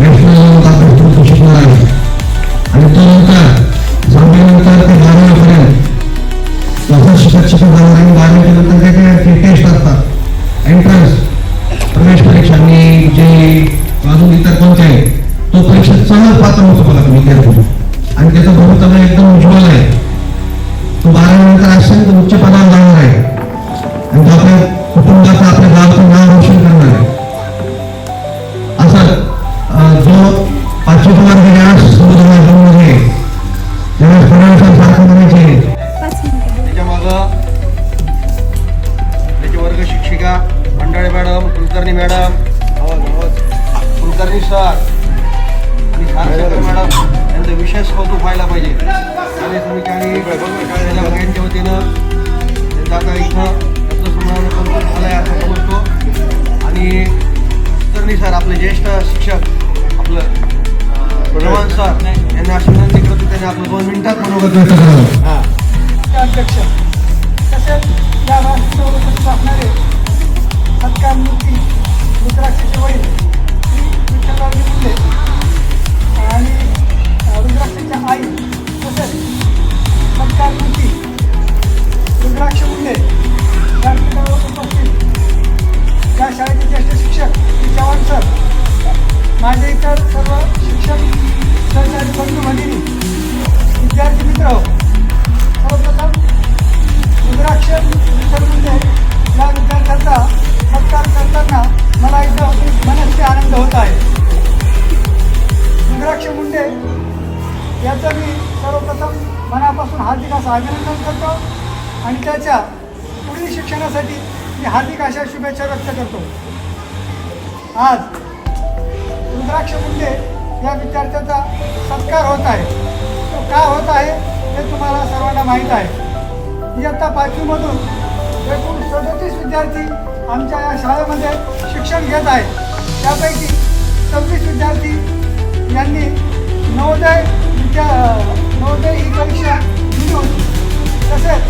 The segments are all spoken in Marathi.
बॅट्समॅनला भरपूर कोशिश आणि त्यानंतर जांभेनंतर ते बारावीपर्यंत जसं शिक्षक शिक्षक झालं आणि बारावीनंतर ते ते टेस्ट असतात एंट्रन्स प्रवेश परीक्षा जे अजून इतर कोणते तो परीक्षा पात्र होतो मला विद्यार्थी आणि त्याचं भवितव्य एकदम कुलकर्णी सर आणि खानशेकर मॅडम यांचं विशेष कौतुक व्हायला पाहिजे. आणि समिती आणि यांच्या वतीनं. त्यांचं आता इथं त्यांचं सुमारे कौतुक झालं आहे असं समजतो आणि कुलकर्णी सर आपले ज्येष्ठ शिक्षक मनापासून अभिनंदन करतो आणि त्याच्या पुढील शिक्षणासाठी मी हार्दिक अशा शुभेच्छा व्यक्त करतो. आज रुद्राक्ष मुंडे या विद्यार्थ्याचा सत्कार होत आहे. तो का होत आहे हे तुम्हाला सर्वांना माहीत आहे. इयत्ता पाचवीमधून एकूण सदतीस विद्यार्थी आमच्या या शाळेमध्ये शिक्षण घेत आहेत त्यापैकी सव्वीस विद्यार्थी यांनी नवोदय विद्या नवोदय ही परीक्षा घेऊन तसेच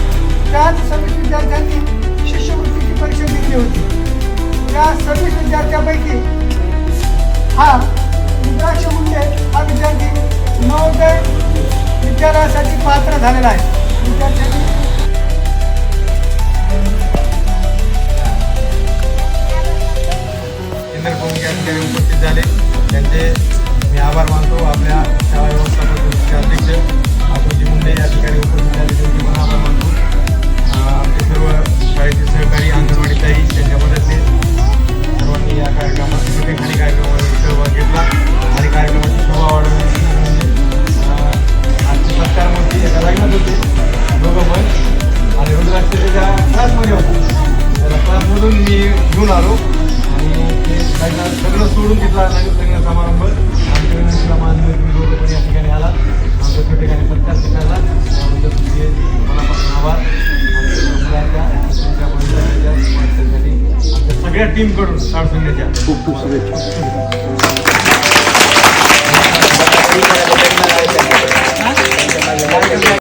त्याच सव्वीस विद्यार्थ्यांनी शिष्यवृत्तीची परीक्षा दिली होती. या सव्वीस विद्यार्थ्यांपैकी हा रुद्राक्ष मुंडे हा विद्यार्थी नवोदय विद्यालयासाठी पात्र झालेला आहे. विद्यार्थ्यांनी केंद्र प्रमुख उपस्थित झाले. त्यांचे मी आभार मानतो. आपल्या शाळा व्यवस्थापन अध्यक्ष आतोजी मुंडे या ठिकाणी उपस्थित झाले त्यांचे मला आभार मानतो आमचे सर्व शाळेचे सहकारी अंगणवाडी ताई त्यांच्या मदतीने सर्वांनी या कार्यक्रमात छोटेखानी कार्यक्रमामध्ये सहभाग घेतला आणि कार्यक्रमाची शोभा वाढवण्याची म्हणजे अं, आजचे सत्कारमूर्ती एका लग्नात होते. दोघं पण. आणि रुद्राक्षच्या क्लासमध्ये होते त्याला क्लासमधून मी घेऊन आलो आणि ते सगळं सोडून घेतला. लग्न समारंभ. आमच्या विनंतीला मान्य तुम्ही दोघं पण या ठिकाणी आला i think we're